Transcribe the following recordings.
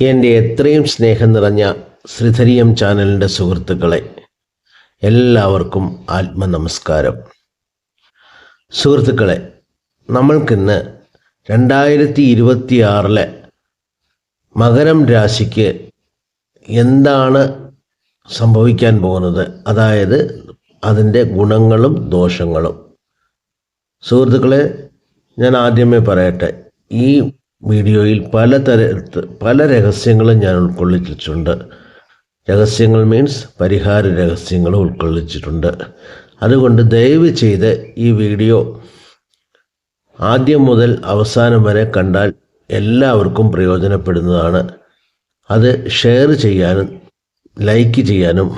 എന്റെ എത്രയും സ്നേഹം നിറഞ്ഞ ശ്രീധരിയം ചാനലിന്റെ സുഹൃത്തുക്കളെ എല്ലാവർക്കും ആത്മനമസ്കാരം. സുഹൃത്തുക്കളെ നമ്മൾക്കിന്ന് രണ്ടായിരത്തി ഇരുപത്തിയാറിലെ മകരം രാശിക്ക് എന്താണ് സംഭവിക്കാൻ പോകുന്നത്? അതായത് അതിന്റെ ഗുണങ്ങളും ദോഷങ്ങളും. സുഹൃത്തുക്കളെ ഞാൻ ആദ്യമേ പറയട്ടെ ഈ വീഡിയോയിൽ പല തര പല രഹസ്യങ്ങളും ഞാൻ ഉൾക്കൊള്ളിച്ചിട്ടുണ്ട്. രഹസ്യങ്ങൾ മീൻസ് പരിഹാര രഹസ്യങ്ങൾ ഉൾക്കൊള്ളിച്ചിട്ടുണ്ട്. അതുകൊണ്ട് ദയവ് ചെയ്ത് ഈ വീഡിയോ ആദ്യം മുതൽ അവസാനം വരെ കണ്ടാൽ എല്ലാവർക്കും പ്രയോജനപ്പെടുന്നതാണ്. അത് ഷെയർ ചെയ്യാനും ലൈക്ക് ചെയ്യാനും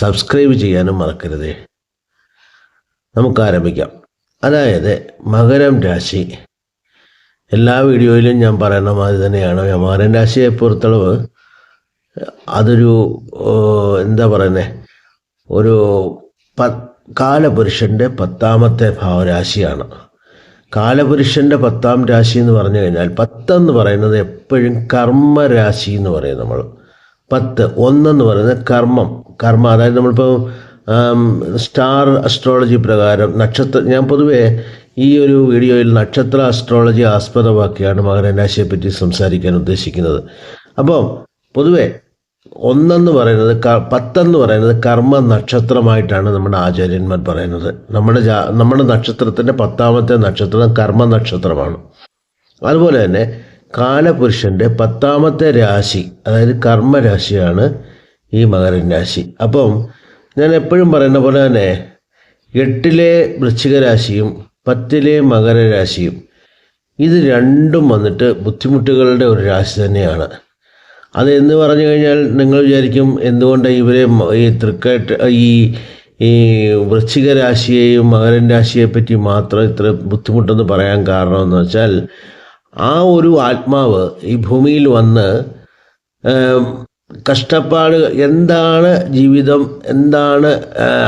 സബ്സ്ക്രൈബ് ചെയ്യാനും മറക്കരുതേ. നമുക്ക് ആരംഭിക്കാം. അതായത് മകരം രാശി. എല്ലാ വീഡിയോയിലും ഞാൻ പറയുന്ന മാതിരി തന്നെയാണ്. മകരം രാശിയെ പുറത്തളവ് അതൊരു എന്താ പറയുന്നത് ഒരു പ കാലപുരുഷന്റെ പത്താമത്തെ ഭാവരാശിയാണ്. കാലപുരുഷന്റെ പത്താം രാശി എന്ന് പറഞ്ഞു കഴിഞ്ഞാൽ പത്തെന്ന് പറയുന്നത് എപ്പോഴും കർമ്മരാശി എന്ന് പറയും നമ്മൾ. പത്ത് ഒന്നെന്ന് പറയുന്നത് കർമ്മം. കർമ്മ അതായത് നമ്മളിപ്പോൾ സ്റ്റാർ അസ്ട്രോളജി പ്രകാരം നക്ഷത്ര ഞാൻ പൊതുവേ ഈ ഒരു വീഡിയോയിൽ നക്ഷത്ര ആസ്ട്രോളജി ആസ്പദമാക്കിയാണ് മകര രാശിയെ പറ്റി സംസാരിക്കാൻ ഉദ്ദേശിക്കുന്നത്. അപ്പം പൊതുവെ ഒന്നെന്ന് പറയുന്നത് ക- പത്തെന്ന് പറയുന്നത് കർമ്മ നക്ഷത്രമായിട്ടാണ് നമ്മുടെ ആചാര്യന്മാർ പറയുന്നത്. നമ്മുടെ ജാ നമ്മുടെ നക്ഷത്രത്തിന്റെ പത്താമത്തെ നക്ഷത്രം കർമ്മ നക്ഷത്രമാണ്. അതുപോലെ തന്നെ കാലപുരുഷന്റെ പത്താമത്തെ രാശി അതായത് കർമ്മരാശിയാണ് ഈ മകരൻ രാശി. അപ്പം ഞാൻ എപ്പോഴും പറയുന്ന പോലെ തന്നെ എട്ടിലെ വൃശ്ചിക രാശിയും പത്തിലെ മകരരാശിയും. ഇത് രണ്ടും വന്നിട്ട് ബുദ്ധിമുട്ടുകളുടെ ഒരു രാശി തന്നെയാണ്. അതെന്ന് പറഞ്ഞു കഴിഞ്ഞാൽ നിങ്ങൾ വിചാരിക്കും എന്തുകൊണ്ടാണ് ഇവരെ ഈ തൃക്കേട്ട് ഈ ഈ വൃശ്ചിക രാശിയെയും മകരൻ രാശിയെ പറ്റി മാത്രം ഇത്ര ബുദ്ധിമുട്ടെന്ന് പറയാൻ കാരണമെന്ന് വെച്ചാൽ ആ ഒരു ആത്മാവ് ഈ ഭൂമിയിൽ വന്ന് കഷ്ടപ്പാട് എന്താണ് ജീവിതം എന്താണ്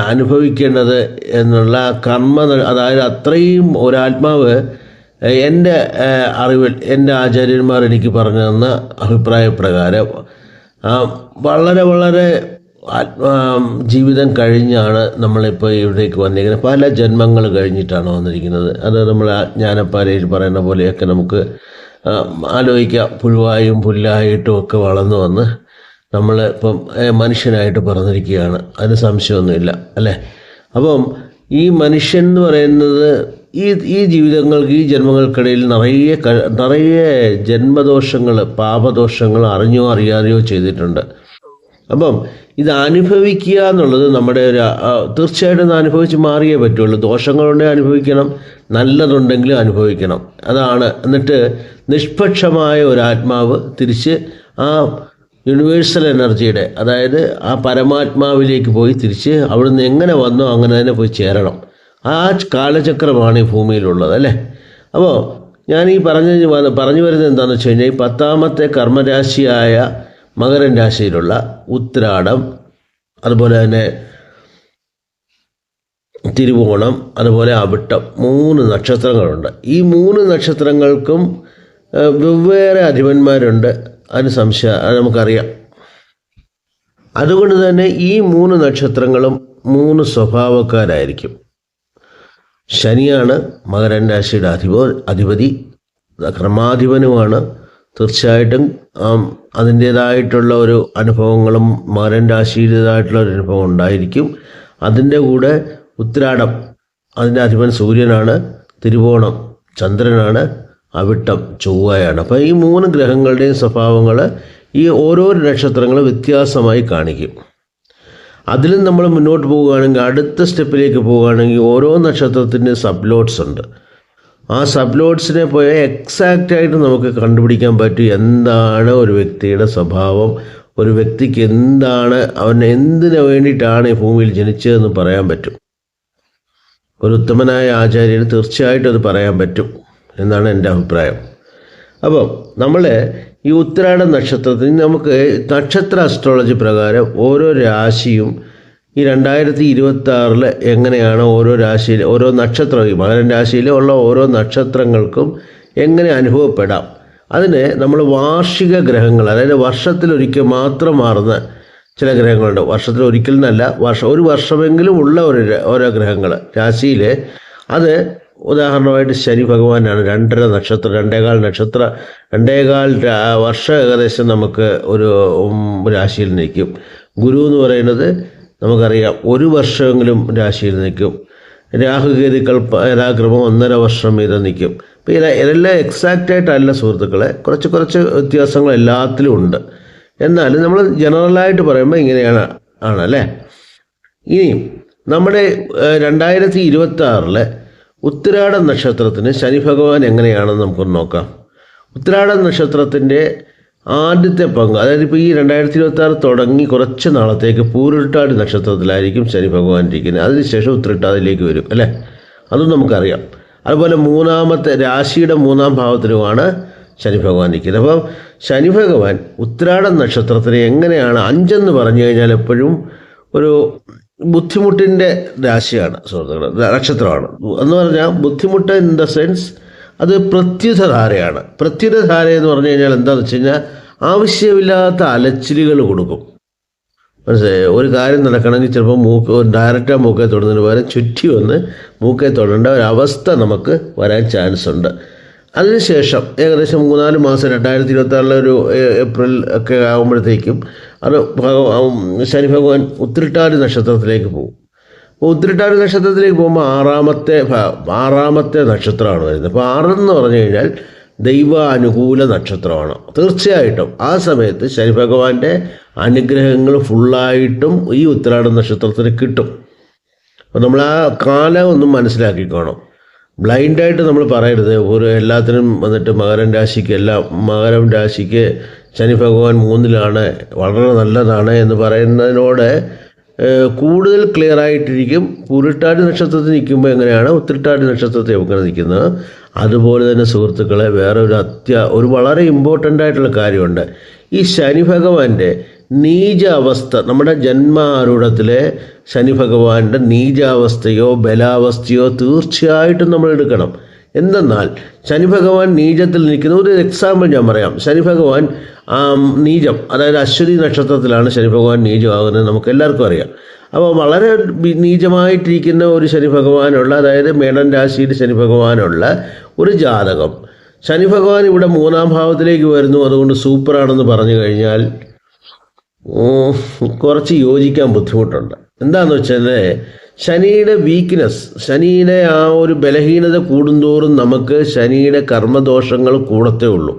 അനുഭവിക്കേണ്ടത് എന്നുള്ള കർമ്മ അതായത് അത്രയും ഒരാത്മാവ് എന്റെ അറിവിൽ എന്റെ ആചാര്യന്മാർ എനിക്ക് പറഞ്ഞു തന്ന അഭിപ്രായ പ്രകാരം വളരെ വളരെ ജീവിതം കഴിഞ്ഞാണ് നമ്മളിപ്പോൾ ഇവിടേക്ക് വന്നിരിക്കുന്നത്. പല ജന്മങ്ങൾ കഴിഞ്ഞിട്ടാണ് വന്നിരിക്കുന്നത്. അത് നമ്മൾ ജ്ഞാനപ്പാരയിൽ പറയുന്ന പോലെയൊക്കെ നമുക്ക് ആലോചിക്കാം. പുഴുവായും പുല്ലായിട്ടും ഒക്കെ വളർന്നു വന്ന് നമ്മൾ ഇപ്പം മനുഷ്യനായിട്ട് പറഞ്ഞിരിക്കുകയാണ്. അതിന് സംശയമൊന്നുമില്ല അല്ലേ? അപ്പം ഈ മനുഷ്യൻ എന്ന് പറയുന്നത് ഈ ഈ ജീവിതങ്ങൾക്ക് ഈ ജന്മങ്ങൾക്കിടയിൽ നിറയെ നിറയെ ജന്മദോഷങ്ങൾ പാപദോഷങ്ങൾ അറിഞ്ഞോ അറിയാതെയോ ചെയ്തിട്ടുണ്ട്. അപ്പം ഇത് അനുഭവിക്കുക എന്നുള്ളത് നമ്മുടെ ഒരു തീർച്ചയായിട്ടും അനുഭവിച്ച് മാറിയേ പറ്റുള്ളൂ. ദോഷങ്ങളുണ്ടെങ്കിൽ അനുഭവിക്കണം നല്ലതുണ്ടെങ്കിലും അനുഭവിക്കണം. അതാണ്. എന്നിട്ട് നിഷ്പക്ഷമായ ഒരു ആത്മാവ് തിരിച്ച് ആ യൂണിവേഴ്സൽ എനർജിയുടെ അതായത് ആ പരമാത്മാവിലേക്ക് പോയി തിരിച്ച് അവിടുന്ന് എങ്ങനെ വന്നോ അങ്ങനെ തന്നെ പോയി ചേരണം. ആ കാലചക്രമാണ് ഈ ഭൂമിയിലുള്ളത് അല്ലേ? അപ്പോൾ ഞാൻ ഈ പറഞ്ഞ പറഞ്ഞു വരുന്നത് എന്താണെന്ന് വെച്ച് കഴിഞ്ഞാൽ ഈ പത്താമത്തെ കർമ്മരാശിയായ മകരൻ രാശിയിലുള്ള ഉത്രാടം അതുപോലെ തന്നെ തിരുവോണം അതുപോലെ അവിട്ടം മൂന്ന് നക്ഷത്രങ്ങളുണ്ട്. ഈ മൂന്ന് നക്ഷത്രങ്ങൾക്കും വെവ്വേറെ അധിപന്മാരുണ്ട്. അതിന് സംശയ നമുക്കറിയാം. അതുകൊണ്ട് തന്നെ ഈ മൂന്ന് നക്ഷത്രങ്ങളും മൂന്ന് സ്വഭാവക്കാരായിരിക്കും. ശനിയാണ് മകരൻ രാശിയുടെ അധിപ അധിപതി ക്രമാധിപനുമാണ്. തീർച്ചയായിട്ടും അതിന്റേതായിട്ടുള്ള ഒരു അനുഭവങ്ങളും മകരൻ രാശിയുടേതായിട്ടുള്ള ഒരു അനുഭവം ഉണ്ടായിരിക്കും. അതിന്റെ കൂടെ ഉത്രാടം അതിന്റെ അധിപൻ സൂര്യനാണ് തിരുവോണം ചന്ദ്രനാണ് അവിട്ടം ചൊവ്വയാണ്. അപ്പോൾ ഈ മൂന്ന് ഗ്രഹങ്ങളുടെയും സ്വഭാവങ്ങൾ ഈ ഓരോ നക്ഷത്രങ്ങൾ വ്യത്യാസമായി കാണിക്കും. അതിലും നമ്മൾ മുന്നോട്ട് പോവുകയാണെങ്കിൽ അടുത്ത സ്റ്റെപ്പിലേക്ക് പോവുകയാണെങ്കിൽ ഓരോ നക്ഷത്രത്തിന്റെ സബ്ലോട്ട്സ് ഉണ്ട്. ആ സബ്ലോട്ട്സിനെ എക്സാക്റ്റ് ആയിട്ട് നമുക്ക് കണ്ടുപിടിക്കാൻ പറ്റും എന്താണ് ഒരു വ്യക്തിയുടെ സ്വഭാവം ഒരു വ്യക്തിക്ക് എന്താണ് അവൻ എന്തിനു വേണ്ടിയിട്ടാണ് ഈ ഭൂമിയിൽ ജനിച്ചതെന്ന് പറയാൻ പറ്റും. ഒരു ഉത്തമനായ ആചാര്യന് തീർച്ചയായിട്ടും അത് പറയാൻ പറ്റും. എന്നാണ് എന്റെ അഭിപ്രായം. അപ്പം നമ്മൾ ഈ ഉത്തരാട നക്ഷത്രത്തിൽ നമുക്ക് നക്ഷത്ര അസ്ട്രോളജി പ്രകാരം ഓരോ രാശിയും ഈ രണ്ടായിരത്തി ഇരുപത്തി എങ്ങനെയാണ് ഓരോ രാശിയിൽ ഓരോ നക്ഷത്രവും രാശിയിൽ ഉള്ള ഓരോ നക്ഷത്രങ്ങൾക്കും എങ്ങനെ അനുഭവപ്പെടാം. അതിന് നമ്മൾ വാർഷിക ഗ്രഹങ്ങൾ അതായത് വർഷത്തിലൊരിക്കൽ മാത്രം മാറുന്ന ചില ഗ്രഹങ്ങളുണ്ട്. വർഷത്തിൽ ഒരിക്കൽ എന്നല്ല വർഷം ഒരു വർഷമെങ്കിലും ഉള്ള ഒരു ഓരോ ഗ്രഹങ്ങൾ രാശിയിൽ അത് ഉദാഹരണമായിട്ട് ശനി ഭഗവാനാണ്. രണ്ടര നക്ഷത്രം രണ്ടേകാൽ നക്ഷത്ര രണ്ടേകാൽ വർഷം ഏകദേശം നമുക്ക് ഒരു രാശിയിൽ നിൽക്കും. ഗുരു എന്ന് പറയുന്നത് നമുക്കറിയാം ഒരു വർഷമെങ്കിലും രാശിയിൽ നിൽക്കും. രാഹുകേതുക്കൾ യഥാക്രമം ഒന്നര വർഷം വീതം നിൽക്കും. അപ്പോൾ ഇത് ഇതെല്ലാം എക്സാക്റ്റ് ആയിട്ടല്ല സുഹൃത്തുക്കളെ കുറച്ച് കുറച്ച് വ്യത്യാസങ്ങൾ എല്ലാത്തിലും ഉണ്ട്. എന്നാലും നമ്മൾ ജനറലായിട്ട് പറയുമ്പോൾ ഇങ്ങനെയാണ് ആണല്ലേ ഇനി നമ്മുടെ രണ്ടായിരത്തി ഇരുപത്തി ആറിലെ ഉത്തരാട നക്ഷത്രത്തിന് ശനി ഭഗവാൻ എങ്ങനെയാണെന്ന് നമുക്കൊന്ന് നോക്കാം. ഉത്തരാട നക്ഷത്രത്തിന്റെ ആദ്യത്തെ പങ്ക് അതായത് ഇപ്പോൾ ഈ രണ്ടായിരത്തി ഇരുപത്തി ആറ് തുടങ്ങി കുറച്ച് നാളത്തേക്ക് പൂരുട്ടാടി നക്ഷത്രത്തിലായിരിക്കും ശനി ഭഗവാൻ ഇരിക്കുന്നത്. അതിനുശേഷം ഉത്തരട്ടാതിലേക്ക് വരും അല്ലേ? അതും നമുക്കറിയാം. അതുപോലെ മൂന്നാമത്തെ രാശിയുടെ മൂന്നാം ഭാവത്തിലുമാണ് ശനി ഭഗവാൻ ഇരിക്കുന്നത്. അപ്പം ശനി ഭഗവാൻ ഉത്തരാട നക്ഷത്രത്തിന് എങ്ങനെയാണ് അഞ്ചെന്ന് പറഞ്ഞു കഴിഞ്ഞാൽ എപ്പോഴും ഒരു ബുദ്ധിമുട്ടിന്റെ രാശിയാണ് സുഹൃത്തുക്കളെ. നക്ഷത്രമാണ്. എന്ന് പറഞ്ഞാൽ ബുദ്ധിമുട്ട് ഇൻ ദ സെൻസ് അത് പ്രത്യുതധാരയാണ്. പ്രത്യുതധാര എന്ന് പറഞ്ഞു കഴിഞ്ഞാൽ എന്താണെന്ന് വെച്ച് കഴിഞ്ഞാൽ ആവശ്യമില്ലാത്ത അലച്ചിലുകൾ കൊടുക്കും. മനസ്സിലായി? ഒരു കാര്യം നടക്കണമെങ്കിൽ ചിലപ്പോൾ മൂക്ക് ഡയറക്റ്റാ മൂക്കെ തൊടുന്നതിന് പകരം ചുറ്റി വന്ന് മൂക്കെ തൊടേണ്ട അവസ്ഥ നമുക്ക് വരാൻ ചാൻസ് ഉണ്ട്. അതിനുശേഷം ഏകദേശം മൂന്നാൽ മാസം രണ്ടായിരത്തി ഇരുപത്തി ആറിലെ ഒരു ഏപ്രിൽ ഒക്കെ ആകുമ്പോഴത്തേക്കും അത് ശനി ഭഗവാൻ ഉത്തിരിട്ടാതി നക്ഷത്രത്തിലേക്ക് പോകും. അപ്പോൾ ഉത്തിരിട്ടാതി നക്ഷത്രത്തിലേക്ക് പോകുമ്പോൾ ആറാമത്തെ ആറാമത്തെ നക്ഷത്രമാണ് വരുന്നത്. അപ്പോൾ ആറെന്ന് പറഞ്ഞു കഴിഞ്ഞാൽ ദൈവാനുകൂല നക്ഷത്രമാണ്. തീർച്ചയായിട്ടും ആ സമയത്ത് ശനി ഭഗവാന്റെ അനുഗ്രഹങ്ങൾ ഫുള്ളായിട്ടും ഈ ഉത്തരാട നക്ഷത്രത്തിന് കിട്ടും. അപ്പോൾ നമ്മൾ ആ കാലം ഒന്നും മനസ്സിലാക്കിക്കോണം. ബ്ലൈൻഡായിട്ട് നമ്മൾ പറയരുത്. ഒരു എല്ലാത്തിനും വന്നിട്ട് മകരം രാശിക്ക് എല്ലാം മകരം രാശിക്ക് ശനി ഭഗവാൻ മൂന്നിലാണ്. വളരെ നല്ലതാണ് എന്ന് പറയുന്നതിനോട് കൂടുതൽ ക്ലിയർ ആയിട്ടിരിക്കും. പൂരിട്ടാടി നക്ഷത്രത്തിൽ നിൽക്കുമ്പോൾ എങ്ങനെയാണ്? ഉത്തിരിട്ടാടി നക്ഷത്രത്തിൽ എങ്ങനെ നിൽക്കുന്നത്. അതുപോലെ തന്നെ സുഹൃത്തുക്കളെ വേറെ ഒരു അത്യ ഒരു വളരെ ഇമ്പോർട്ടന്റ് ആയിട്ടുള്ള കാര്യമുണ്ട്. ഈ ശനി ഭഗവാന്റെ നീച അവസ്ഥ നമ്മുടെ ജന്മാരൂഢത്തിലെ ശനി ഭഗവാന്റെ നീചാവസ്ഥയോ ബലാവസ്ഥയോ തീർച്ചയായിട്ടും നമ്മൾ എടുക്കണം. എന്തെന്നാൽ ശനി ഭഗവാൻ നീചത്തിൽ നിൽക്കുന്ന. ഒരു എക്സാമ്പിൾ ഞാൻ പറയാം. ശനി ഭഗവാൻ നീചം അതായത് അശ്വതി നക്ഷത്രത്തിലാണ് ശനി ഭഗവാൻ നീചമാകുന്നത് നമുക്ക് എല്ലാവർക്കും അറിയാം. അപ്പോൾ വളരെ നീചമായിട്ടിരിക്കുന്ന ഒരു ശനി ഭഗവാനുള്ള അതായത് മേടൻ രാശിയിൽ ശനി ഭഗവാനുള്ള ഒരു ജാതകം. ശനി ഭഗവാൻ ഇവിടെ മൂന്നാം ഭാവത്തിലേക്ക് വരുന്നു. അതുകൊണ്ട് സൂപ്പറാണെന്ന് പറഞ്ഞു കഴിഞ്ഞാൽ കുറച്ച് യോജിക്കാൻ ബുദ്ധിമുട്ടുണ്ട്. എന്താണെന്ന് വെച്ചാൽ ശനിയുടെ വീക്ക്നെസ് ശനിയുടെ ആ ഒരു ബലഹീനത കൂടുന്തോറും നമുക്ക് ശനിയുടെ കർമ്മദോഷങ്ങൾ കൂടത്തേ ഉള്ളൂ.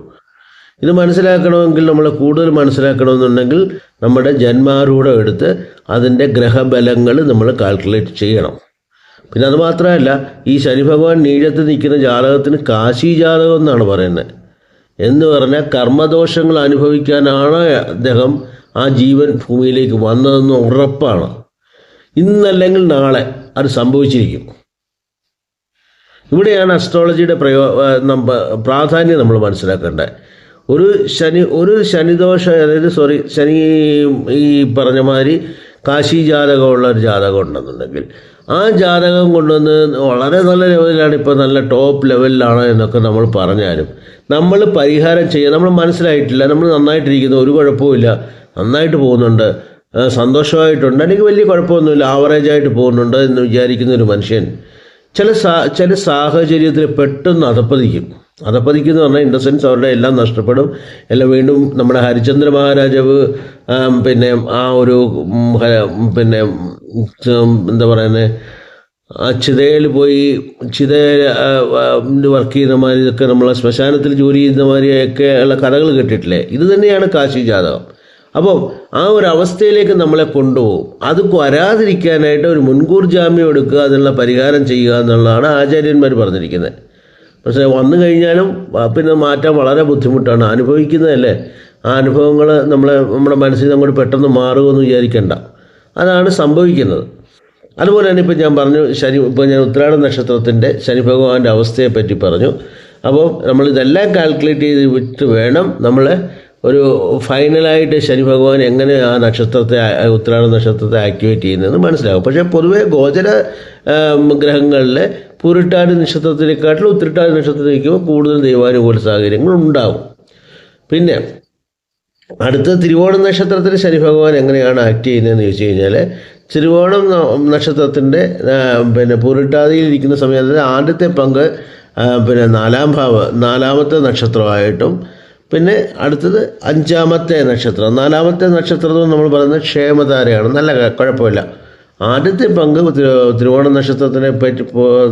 ഇത് മനസ്സിലാക്കണമെങ്കിൽ നമ്മൾ കൂടുതൽ മനസ്സിലാക്കണമെന്നുണ്ടെങ്കിൽ നമ്മുടെ ജന്മാരൂഢം എടുത്ത് അതിന്റെ ഗ്രഹബലങ്ങൾ നമ്മൾ കാൽക്കുലേറ്റ് ചെയ്യണം. പിന്നെ അത് മാത്രമല്ല ഈ ശനി ഭഗവാൻ നീഴത്ത് നിൽക്കുന്ന ജാതകത്തിന് കാശി ജാതകം എന്നാണ് പറയുന്നത്. എന്ന് പറഞ്ഞാൽ കർമ്മദോഷങ്ങൾ അനുഭവിക്കാനാണ് അദ്ദേഹം ആ ജീവൻ ഭൂമിയിലേക്ക് വന്നതെന്ന് ഉറപ്പാണ്. ഇന്നല്ലെങ്കിൽ നാളെ അത് സംഭവിച്ചിരിക്കും. ഇവിടെയാണ് അസ്ട്രോളജിയുടെ പ്രയോ പ്രാധാന്യം നമ്മൾ മനസ്സിലാക്കേണ്ടത്. ഒരു ശനി ഒരു ശനിദോഷ അതായത് സോറി ശനി ഈ പറഞ്ഞ മാതിരി കാശി ജാതകമുള്ള ഒരു ജാതകം ഉണ്ടെന്നുണ്ടെങ്കിൽ ആ ജാതകം കൊണ്ടുവന്ന് വളരെ നല്ല ലെവലിലാണ് ഇപ്പോൾ നല്ല ടോപ്പ് ലെവലിലാണ് എന്നൊക്കെ നമ്മൾ പറഞ്ഞാലും നമ്മൾ പരിഹാരം ചെയ്യുക നമ്മൾ മനസ്സിലായിട്ടില്ല നമ്മൾ നന്നായിട്ടിരിക്കുന്നു ഒരു കുഴപ്പമില്ല നന്നായിട്ട് പോകുന്നുണ്ട്. സന്തോഷമായിട്ടുണ്ട്. അല്ലെങ്കിൽ വലിയ കുഴപ്പമൊന്നുമില്ല. ആവറേജായിട്ട് പോകുന്നുണ്ട് എന്ന് വിചാരിക്കുന്ന ഒരു മനുഷ്യൻ ചില സാ ചില സാഹചര്യത്തിൽ പെട്ടെന്ന് അതപ്പതിക്കും അതപ്പതിക്കും എന്ന് പറഞ്ഞാൽ ഇൻ ദ സെൻസ് അവരുടെ എല്ലാം നഷ്ടപ്പെടും. എല്ലാം വീണ്ടും നമ്മുടെ ഹരിചന്ദ്ര മഹാരാജാവ് പിന്നെ ആ ഒരു പിന്നെ എന്താ പറയുന്നത് ആ ചിതയിൽ പോയി ചിത വർക്ക് ചെയ്യുന്ന മാതിരി ഇതൊക്കെ നമ്മളെ ശ്മശാനത്തിൽ ജോലി ചെയ്യുന്ന മാതിരിയൊക്കെ ഉള്ള കഥകൾ കേട്ടിട്ടില്ലേ? ഇത് തന്നെയാണ് കാശി ജാതകം. അപ്പോൾ ആ ഒരു അവസ്ഥയിലേക്ക് നമ്മളെ കൊണ്ടുപോകും. അത് വരാതിരിക്കാനായിട്ട് ഒരു മുൻകൂർ ജാമ്യം എടുക്കുക അതിനുള്ള പരിഹാരം ചെയ്യുക എന്നുള്ളതാണ് ആചാര്യന്മാർ പറഞ്ഞിരിക്കുന്നത്. പക്ഷേ വന്നു കഴിഞ്ഞാലും പിന്നെ മാറ്റാൻ വളരെ ബുദ്ധിമുട്ടാണ്. അനുഭവിക്കുന്നതല്ലേ ആ അനുഭവങ്ങൾ നമ്മളെ നമ്മുടെ മനസ്സിൽ അങ്ങോട്ട് പെട്ടെന്ന് മാറുമെന്ന് വിചാരിക്കേണ്ട. അതാണ് സംഭവിക്കുന്നത്. അതുപോലെ തന്നെ ഇപ്പം ഞാൻ പറഞ്ഞു ശനി ഇപ്പോൾ ഞാൻ ഉത്രാട നക്ഷത്രത്തിന്റെ ശനി ഭഗവാന്റെ അവസ്ഥയെ പറ്റി പറഞ്ഞു. അപ്പോൾ നമ്മൾ ഇതെല്ലാം കാൽക്കുലേറ്റ് ചെയ്ത് വിട്ട് വേണം നമ്മൾ ഒരു ഫൈനലായിട്ട് ശനി ഭഗവാൻ എങ്ങനെ ആ നക്ഷത്രത്തെ ഉത്തരാണ നക്ഷത്രത്തെ ആക്ടിവേറ്റ് ചെയ്യുന്നതെന്ന് മനസ്സിലാകും. പക്ഷേ പൊതുവേ ഗോചര ഗ്രഹങ്ങളിൽ പുരുട്ടാടി നക്ഷത്രത്തിനെക്കാട്ടിലും ഉത്തിരിട്ടാടി നക്ഷത്രത്തിൽ നിൽക്കുമ്പോൾ കൂടുതൽ ദൈവാനുകൂല സാഹചര്യങ്ങൾ ഉണ്ടാകും പിന്നെ അടുത്ത തിരുവോണം നക്ഷത്രത്തിൽ ശനി ഭഗവാൻ എങ്ങനെയാണ് ആക്ട് ചെയ്യുന്നതെന്ന് ചോദിച്ചു കഴിഞ്ഞാൽ തിരുവോണം നക്ഷത്രത്തിന്റെ പിന്നെ പിന്നെ പൂരിട്ടാതിയിലിരിക്കുന്ന സമയത്ത് ആദ്യത്തെ പങ്ക് പിന്നെ നാലാം ഭാവ നാലാമത്തെ നക്ഷത്രമായിട്ടും പിന്നെ അടുത്തത് അഞ്ചാമത്തെ നക്ഷത്രം. നാലാമത്തെ നക്ഷത്രം എന്ന് നമ്മൾ പറയുന്നത് ക്ഷേമതാരയാണ് നല്ല കുഴപ്പമില്ല. ആദ്യത്തെ പങ്ക് തിരു- തിരുവോണ നക്ഷത്രത്തിനെ പറ്റി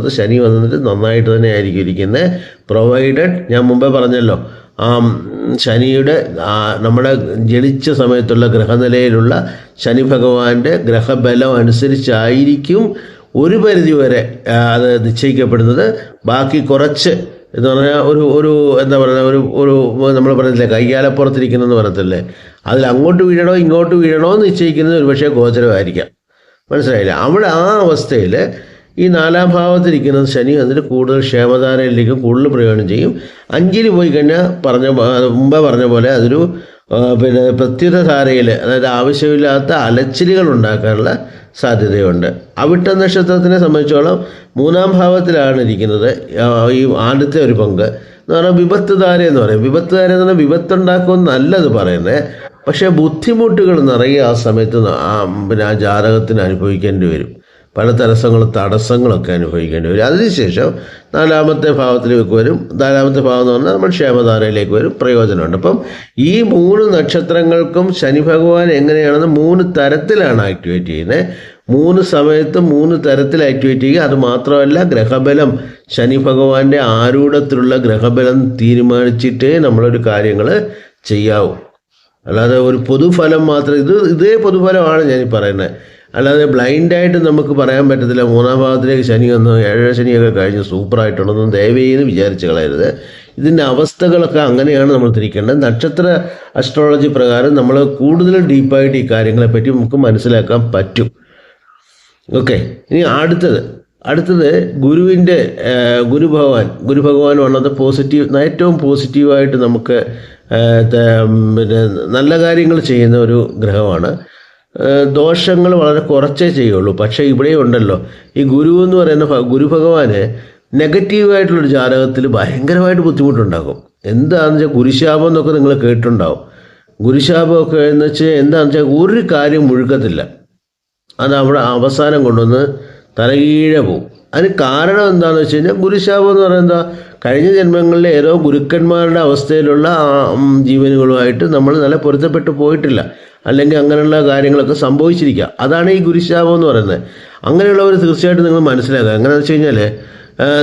ശനി വന്നിട്ട് നന്നായിട്ട് തന്നെ ആയിരിക്കും ഇരിക്കുന്നത് പ്രൊവൈഡഡ് ഞാൻ മുമ്പേ പറഞ്ഞല്ലോ ആ ശനിയുടെ നമ്മുടെ ജനിച്ച സമയത്തുള്ള ഗ്രഹനിലയിലുള്ള ശനി ഭഗവാന്റെ ഗ്രഹബലം അനുസരിച്ചായിരിക്കും ഒരു പരിധി വരെ അത് നിശ്ചയിക്കപ്പെടുന്നത്. ബാക്കി കുറച്ച് എന്ന് പറഞ്ഞാൽ ഒരു ഒരു എന്താ പറയുക ഒരു ഒരു നമ്മൾ പറഞ്ഞില്ലേ കയ്യാലപ്പുറത്തിരിക്കുന്നെന്ന് പറയത്തില്ലേ അതിൽ അങ്ങോട്ട് വീഴണോ ഇങ്ങോട്ട് വീഴണോ എന്ന് നിശ്ചയിക്കുന്നത് ഒരുപക്ഷെ ഗോചരമായിരിക്കാം. മനസ്സിലായില്ല? അവിടെ ആ അവസ്ഥയിൽ ഈ നാലാം ഭാവത്തിരിക്കുന്നത് ശനി അതിന് കൂടുതൽ ക്ഷേമധാരയിലേക്ക് കൂടുതൽ പ്രയോജനം ചെയ്യും. അഞ്ചിൽ പോയി കഴിഞ്ഞാൽ പറഞ്ഞ മുമ്പേ പറഞ്ഞ പോലെ അതൊരു പിന്നെ പ്രത്യുത ധാരയിൽ അതായത് ആവശ്യമില്ലാത്ത അലച്ചിലുകൾ ഉണ്ടാക്കാനുള്ള സാധ്യതയുണ്ട്. അവിട്ട നക്ഷത്രത്തിനെ സംബന്ധിച്ചോളം മൂന്നാം ഭാവത്തിലാണ് ഇരിക്കുന്നത് ഈ ആദ്യത്തെ ഒരു പങ്ക്. എന്ന് പറഞ്ഞാൽ വിപത്ത് ധാര എന്ന് പറയും. വിപത്ത് ധാര എന്ന് പറഞ്ഞാൽ വിപത്തുണ്ടാക്കുമെന്നല്ല അത് പറയുന്നത് പക്ഷേ ബുദ്ധിമുട്ടുകൾ നിറയെ ആ സമയത്ത് പിന്നെ ആ ജാതകത്തിന് അനുഭവിക്കേണ്ടി വരും. പല തടസ്സങ്ങളും തടസ്സങ്ങളൊക്കെ അനുഭവിക്കേണ്ടി വരും. അതിനുശേഷം നാലാമത്തെ ഭാവത്തിലേക്ക് വരും. നാലാമത്തെ ഭാവം എന്ന് പറഞ്ഞാൽ നമ്മൾ ക്ഷേമധാരയിലേക്ക് വരും. പ്രയോജനമുണ്ട്. അപ്പം ഈ മൂന്ന് നക്ഷത്രങ്ങൾക്കും ശനി ഭഗവാൻ എങ്ങനെയാണെന്ന് മൂന്ന് തരത്തിലാണ് ആക്ടിവേറ്റ് ചെയ്യുന്നത് മൂന്ന് സമയത്ത് മൂന്ന് തരത്തിൽ ആക്ടിവേറ്റ് ചെയ്യുക. അത് മാത്രമല്ല ഗ്രഹബലം. ശനി ഭഗവാന്റെ ആരൂഢത്തിലുള്ള ഗ്രഹബലം തീരുമാനിച്ചിട്ടേ നമ്മളൊരു കാര്യങ്ങൾ ചെയ്യാവൂ. അല്ലാതെ ഒരു പൊതുഫലം മാത്രം ഇത് ഇതേ പൊതുഫലമാണ് ഞാൻ പറയുന്നത് അല്ലാതെ ബ്ലൈൻഡായിട്ട് നമുക്ക് പറയാൻ പറ്റത്തില്ല. മൂന്നാം ഭാഗത്തിലേക്ക് ശനി വന്നു ഏഴര ശനിയൊക്കെ കഴിഞ്ഞ് സൂപ്പറായിട്ടുണ്ടെന്നും ദയവേന്ന് വിചാരിച്ച് കളയരുത്. ഇതിന്റെ അവസ്ഥകളൊക്കെ അങ്ങനെയാണ് നമ്മൾ തിരിക്കേണ്ടത്. നക്ഷത്ര അസ്ട്രോളജി പ്രകാരം നമ്മൾ കൂടുതൽ ഡീപ്പായിട്ട് ഈ കാര്യങ്ങളെപ്പറ്റി നമുക്ക് മനസ്സിലാക്കാൻ പറ്റും. ഓക്കെ ഇനി അടുത്തത്. അടുത്തത് ഗുരുവിന്റെ ഗുരുഭഗവാൻ. ഗുരുഭഗവാൻ ഗുരു ഭഗവാൻ വന്നത് പോസിറ്റീവ് ഏറ്റവും പോസിറ്റീവായിട്ട് നമുക്ക് പിന്നെ നല്ല കാര്യങ്ങൾ ചെയ്യുന്ന ഒരു ഗ്രഹമാണ്. ദോഷങ്ങൾ വളരെ കുറച്ചേ ചെയ്യുള്ളൂ. പക്ഷേ ഇവിടെ ഉണ്ടല്ലോ. ഈ ഗുരു എന്ന് പറയുന്ന ഗുരു ഭഗവാന് നെഗറ്റീവായിട്ടുള്ളൊരു ജാതകത്തിൽ ഭയങ്കരമായിട്ട് ബുദ്ധിമുട്ടുണ്ടാകും. എന്താണെന്ന് വെച്ചാൽ ഗുരുശാപം എന്നൊക്കെ നിങ്ങൾ കേട്ടിട്ടുണ്ടാവും. ഗുരുശാപമൊക്കെ എന്ന് വെച്ചാൽ എന്താണെന്ന് വെച്ചാൽ ഒരു കാര്യം മുഴുക്കത്തില്ല. അത് അവിടെ അവസാനം കൊണ്ടുവന്ന് തലകീഴെ പോവും. അതിന് കാരണം എന്താണെന്ന് വെച്ച് കഴിഞ്ഞാൽ ഗുരുശാപം എന്ന് പറയുന്നത് കഴിഞ്ഞ ജന്മങ്ങളിലെ ഏതോ ഗുരുക്കന്മാരുടെ അവസ്ഥയിലുള്ള ജീവനുകളുമായിട്ട് നമ്മൾ നല്ല പൊരുത്തപ്പെട്ട് പോയിട്ടില്ല. അല്ലെങ്കിൽ അങ്ങനെയുള്ള കാര്യങ്ങളൊക്കെ സംഭവിച്ചിരിക്കുക. അതാണ് ഈ ഗുരുശാപം എന്ന് പറയുന്നത്. അങ്ങനെയുള്ളവർ തീർച്ചയായിട്ടും നിങ്ങൾ മനസ്സിലാക്കുക. എങ്ങനെയാണെന്ന് വെച്ച് കഴിഞ്ഞാൽ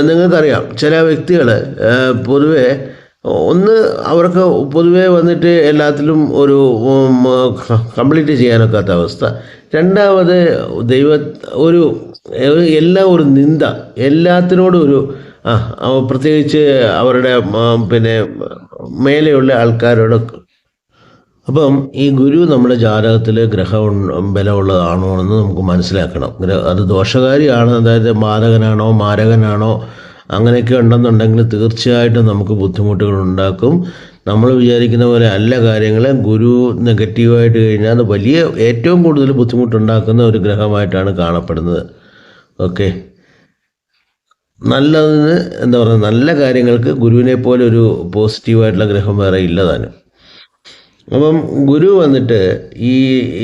നിങ്ങൾക്കറിയാം ചില വ്യക്തികൾ പൊതുവെ ഒന്ന് അവർക്ക് പൊതുവേ വന്നിട്ട് എല്ലാത്തിലും ഒരു കംപ്ലീറ്റ് ചെയ്യാനൊക്കാത്ത അവസ്ഥ. രണ്ടാമത് ദൈവ ഒരു എല്ലാ ഒരു നിന്ദ. എല്ലാത്തിനോടും ഒരു പ്രത്യേകിച്ച് അവരുടെ പിന്നെ മേലെയുള്ള ആൾക്കാരോട് അപ്പം ഈ ഗുരു നമ്മുടെ ജാതകത്തിൽ ഗ്രഹം ബലമുള്ളതാണോ എന്ന് നമുക്ക് മനസ്സിലാക്കണം. അത് ദോഷകാരിയാണ്. അതായത് മാരകനാണോ മാരകനാണോ അങ്ങനെയൊക്കെ ഉണ്ടെന്നുണ്ടെങ്കിൽ തീർച്ചയായിട്ടും നമുക്ക് ബുദ്ധിമുട്ടുകൾ ഉണ്ടാക്കും. നമ്മൾ വിചാരിക്കുന്ന പോലെ അല്ല കാര്യങ്ങൾ ഗുരു നെഗറ്റീവായിട്ട് കഴിഞ്ഞാൽ അത് വലിയ ഏറ്റവും കൂടുതൽ ബുദ്ധിമുട്ടുണ്ടാക്കുന്ന ഒരു ഗ്രഹമായിട്ടാണ് കാണപ്പെടുന്നത്. ഓക്കെ. നല്ലതിന് എന്താ പറയുക നല്ല കാര്യങ്ങൾക്ക് ഗുരുവിനെ പോലെ ഒരു പോസിറ്റീവായിട്ടുള്ള ഗ്രഹം വേറെ ഇല്ല താനും. അപ്പം ഗുരു വന്നിട്ട് ഈ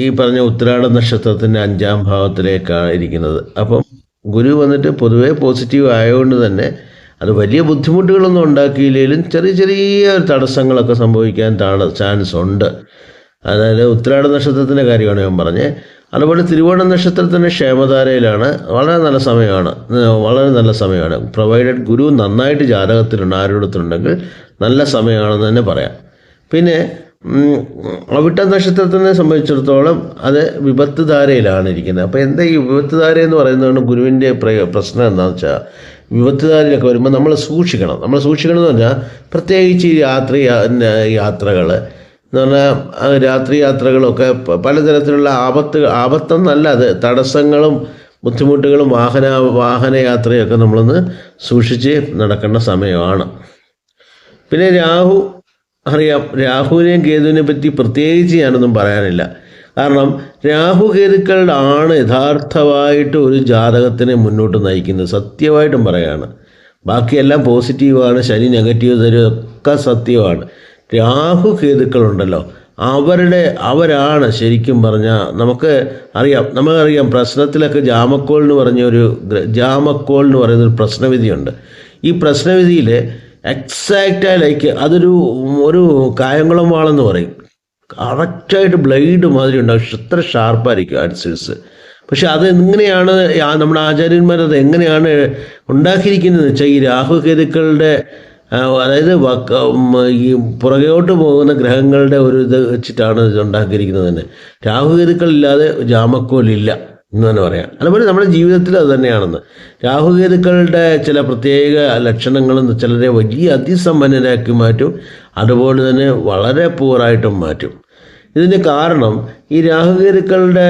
ഈ പറഞ്ഞ ഉത്തരാട നക്ഷത്രത്തിന്റെ അഞ്ചാം ഭാവത്തിലേക്കാണ് ഇരിക്കുന്നത്. അപ്പം ഗുരു വന്നിട്ട് പൊതുവേ പോസിറ്റീവ് ആയതുകൊണ്ട് തന്നെ അത് വലിയ ബുദ്ധിമുട്ടുകളൊന്നും ഉണ്ടാക്കിയില്ലെങ്കിലും ചെറിയ ചെറിയ തടസ്സങ്ങളൊക്കെ സംഭവിക്കാൻ താണ ചാൻസ് ഉണ്ട്. അതായത് ഉത്തരാട നക്ഷത്രത്തിന്റെ കാര്യമാണ് ഞാൻ പറഞ്ഞത് അതുപോലെ തിരുവോണ നക്ഷത്രത്തിന്റെ ക്ഷേമധാരയിലാണ്. വളരെ നല്ല സമയമാണ്. വളരെ നല്ല സമയമാണ്. പ്രൊവൈഡഡ് ഗുരു നന്നായിട്ട് ജാതകത്തിലുണ്ട് ആരോടത്തുണ്ടെങ്കിൽ നല്ല സമയമാണെന്ന് തന്നെ പറയാം. പിന്നെ അവിട്ട നക്ഷത്രത്തിനെ സംബന്ധിച്ചിടത്തോളം അത് വിപത്ത് ധാരയിലാണ് ഇരിക്കുന്നത്. അപ്പോൾ എന്താ ഈ വിപത്ത് ധാര എന്ന് പറയുന്നതാണ് ഗുരുവിന്റെ പ്രശ്നം എന്താണെന്ന് വെച്ചാൽ വിപത്ത് ധാരയിലൊക്കെ വരുമ്പോൾ നമ്മൾ സൂക്ഷിക്കണം. നമ്മൾ സൂക്ഷിക്കണം എന്ന് പറഞ്ഞാൽ പ്രത്യേകിച്ച് ഈ രാത്രി യാത്രകൾ എന്ന് പറഞ്ഞാൽ രാത്രി യാത്രകളൊക്കെ പലതരത്തിലുള്ള ആപത്ത് ആപത്തെന്നല്ല അത് തടസ്സങ്ങളും ബുദ്ധിമുട്ടുകളും വാഹന വാഹനയാത്രയൊക്കെ നമ്മളൊന്ന് സൂക്ഷിച്ച് നടക്കേണ്ട സമയമാണ്. പിന്നെ രാഹു അറിയാം രാഹുവിനെയും കേതുവിനെ പറ്റി പ്രത്യേകിച്ച് ഞാനൊന്നും പറയാനില്ല. കാരണം രാഹു കേതുക്കളാണ് യഥാർത്ഥമായിട്ട് ഒരു ജാതകത്തിനെ മുന്നോട്ട് നയിക്കുന്നത്. സത്യമായിട്ടും പറയാണ്. ബാക്കിയെല്ലാം പോസിറ്റീവാണ് ശനി നെഗറ്റീവ് തരും ഒക്കെ സത്യമാണ്. രാഹു കേതുക്കളുണ്ടല്ലോ. അവരുടെ അവരാണ് ശരിക്കും പറഞ്ഞാൽ നമുക്ക് അറിയാം നമുക്കറിയാം പ്രശ്നത്തിലൊക്കെ ജാമക്കോൾ എന്ന് പറഞ്ഞ ഒരു ഗ്ര- ജാമക്കോൾ എന്ന് പറയുന്നൊരു പ്രശ്നവിധിയുണ്ട്. ഈ പ്രശ്നവിധിയിൽ എക്സാക്റ്റായി ലൈക്ക് അതൊരു ഒരു കായംകുളം വാളെന്ന് പറയും. കറക്റ്റായിട്ട് ബ്ലേഡ് മാതിരി ഉണ്ടാകും എത്ര ഷാർപ്പായിരിക്കും ആൻസേഴ്സ് പക്ഷെ അത് എങ്ങനെയാണ് നമ്മുടെ ആചാര്യന്മാർ അത് എങ്ങനെയാണ് ഉണ്ടാക്കിയിരിക്കുന്നത്? വെച്ചാൽ ഈ രാഹുകേതുക്കളുടെ അതായത് ഈ പുറകോട്ട് പോകുന്ന ഗ്രഹങ്ങളുടെ ഒരു ഇത് വെച്ചിട്ടാണ് ഇത് ഉണ്ടാക്കിയിരിക്കുന്നത് തന്നെ. രാഹുകേതുക്കളില്ലാതെ ജാമക്കോലില്ല. എന്ന് തന്നെ പറയാം. അതുപോലെ നമ്മുടെ ജീവിതത്തിൽ അത് തന്നെയാണെന്ന്. രാഹുകേതുക്കളുടെ ചില പ്രത്യേക ലക്ഷണങ്ങളും ചിലരെ വലിയ അതിസമ്പന്നരാക്കി മാറ്റും. അതുപോലെ തന്നെ വളരെ പൂറായിട്ടും മാറ്റും. ഇതിന് കാരണം ഈ രാഹുകേതുക്കളുടെ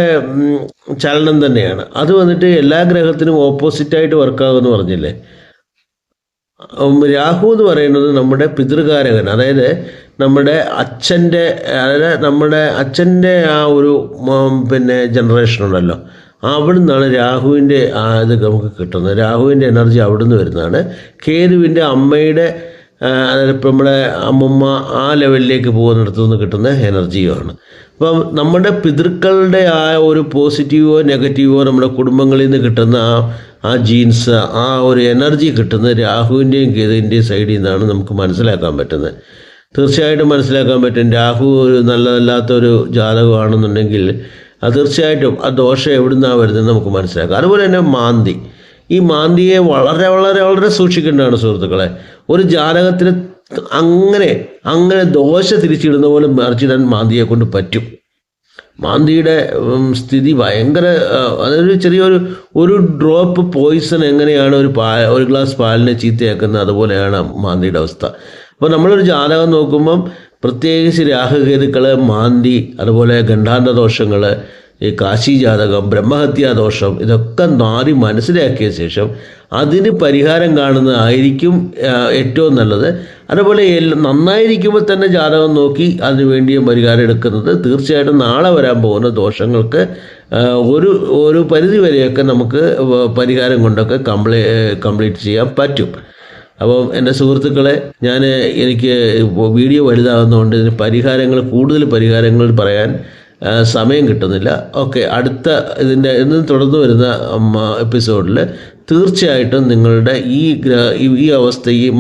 ചലനം തന്നെയാണ്. അത് വന്നിട്ട് എല്ലാ ഗ്രഹത്തിനും ഓപ്പോസിറ്റായിട്ട് വർക്കാകുമെന്ന് പറഞ്ഞില്ലേ? രാഹു എന്ന് പറയുന്നത് നമ്മുടെ പിതൃകാരകൻ അതായത് നമ്മുടെ അച്ഛന്റെ അതായത് നമ്മുടെ അച്ഛന്റെ ആ ഒരു പിന്നെ ജനറേഷൻ ഉണ്ടല്ലോ. അവിടെ നിന്നാണ് രാഹുവിന്റെ ഇത് നമുക്ക് കിട്ടുന്നത്. രാഹുവിന്റെ എനർജി അവിടെ നിന്ന് വരുന്നതാണ്. കേതുവിന്റെ അമ്മയുടെ അതായത് ഇപ്പം നമ്മുടെ അമ്മമ്മ ആ ലെവലിലേക്ക് പോകുന്നിടത്തു നിന്ന് കിട്ടുന്ന എനർജിയുമാണ്. അപ്പം നമ്മുടെ പിതൃക്കളുടെ ആ ഒരു പോസിറ്റീവോ നെഗറ്റീവോ നമ്മുടെ കുടുംബങ്ങളിൽ നിന്ന് കിട്ടുന്ന ആ ആ ജീൻസ് ആ ഒരു എനർജി കിട്ടുന്നത് രാഹുവിന്റെയും കേതുവിന്റെയും സൈഡിൽ നിന്നാണ് നമുക്ക് മനസ്സിലാക്കാൻ പറ്റുന്നത്. തീർച്ചയായിട്ടും മനസ്സിലാക്കാൻ പറ്റും. രാഹു ഒരു നല്ലതല്ലാത്തൊരു ജാതകമാണെന്നുണ്ടെങ്കിൽ അത് തീർച്ചയായിട്ടും ആ ദോഷം എവിടെ നിന്നാണ് വരുന്നത് നമുക്ക് മനസ്സിലാക്കാം. അതുപോലെ തന്നെ മാന്തി. ഈ മാന്തിയെ വളരെ വളരെ വളരെ സൂക്ഷിക്കേണ്ടതാണ് സുഹൃത്തുക്കളെ. ഒരു ജാതകത്തിന് അങ്ങനെ അങ്ങനെ ദോശ തിരിച്ചിടുന്ന പോലെ മറിച്ചിടാൻ മാന്തിയെ കൊണ്ട് പറ്റും. മാന്തിയുടെ സ്ഥിതി ഭയങ്കര അതൊരു ചെറിയൊരു ഒരു ഡ്രോപ്പ് പോയിസൺ എങ്ങനെയാണ് ഒരു പാ ഒരു ഗ്ലാസ് പാലിനെ ചീത്തയാക്കുന്നത് അതുപോലെയാണ് മാന്തിയുടെ അവസ്ഥ. അപ്പോൾ നമ്മളൊരു ജാതകം നോക്കുമ്പം പ്രത്യേകിച്ച് രാഹുകേതുക്കൾ മാന്തി അതുപോലെ ഗണ്ഡാന്ത ദോഷങ്ങൾ ഈ കാശി ജാതകം ബ്രഹ്മഹത്യാ ദോഷം ഇതൊക്കെ നാരി മനസ്സിലാക്കിയ ശേഷം അതിന് പരിഹാരം കാണുന്നതായിരിക്കും ഏറ്റവും നല്ലത്. അതുപോലെ നന്നായിരിക്കുമ്പോൾ തന്നെ ജാതകം നോക്കി അതിന് വേണ്ടിയ പരിഹാരം എടുക്കുന്നത് തീർച്ചയായിട്ടും നാളെ വരാൻ പോകുന്ന ദോഷങ്ങൾക്ക് ഒരു ഒരു പരിധി വരെയൊക്കെ നമുക്ക് പരിഹാരം കൊണ്ടൊക്കെ കംപ്ലീ കംപ്ലീറ്റ് ചെയ്യാൻ പറ്റും. അപ്പം എന്റെ സുഹൃത്തുക്കളെ ഞാൻ എനിക്ക് വീഡിയോ വലുതാകുന്നതുകൊണ്ട് ഇതിന് പരിഹാരങ്ങൾ കൂടുതൽ പരിഹാരങ്ങൾ പറയാൻ സമയം കിട്ടുന്നില്ല. ഓക്കെ അടുത്ത ഇതിന്റെ ഇന്ന് തുടർന്ന് വരുന്ന എപ്പിസോഡിൽ തീർച്ചയായിട്ടും നിങ്ങളുടെ ഈ ഈ- അവസ്ഥ ഈ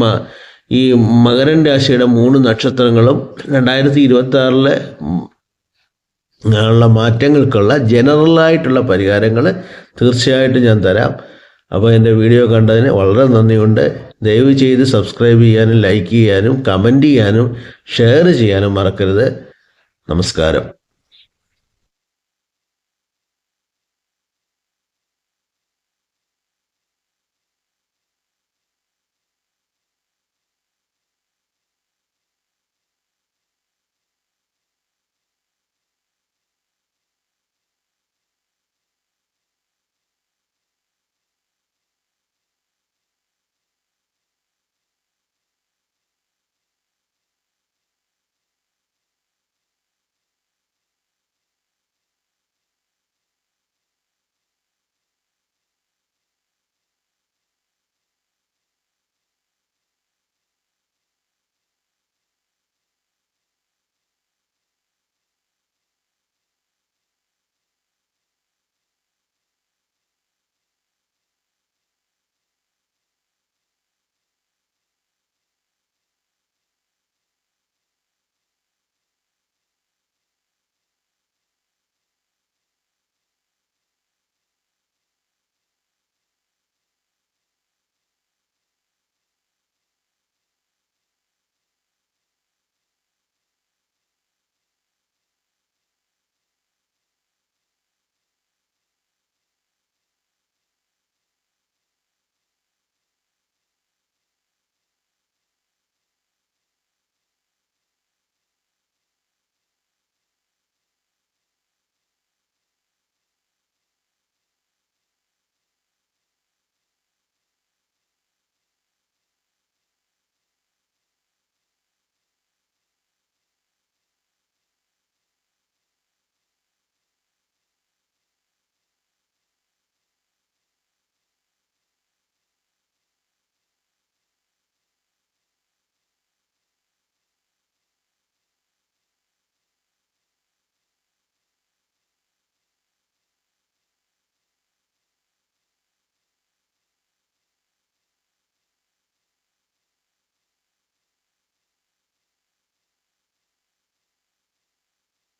ഈ മകരൻ രാശിയുടെ മൂന്ന് നക്ഷത്രങ്ങളും രണ്ടായിരത്തി ഇരുപത്തി ആറിലെ ഉള്ള മാറ്റങ്ങൾക്കുള്ള ജനറലായിട്ടുള്ള പരിഹാരങ്ങൾ തീർച്ചയായിട്ടും ഞാൻ തരാം. അപ്പോൾ എന്റെ വീഡിയോ കണ്ടതിന് വളരെ നന്ദിയുണ്ട്. ദയവ് ചെയ്ത് സബ്സ്ക്രൈബ് ചെയ്യാനും ലൈക്ക് ചെയ്യാനും കമന്റ് ചെയ്യാനും ഷെയർ ചെയ്യാനും മറക്കരുത്. നമസ്കാരം.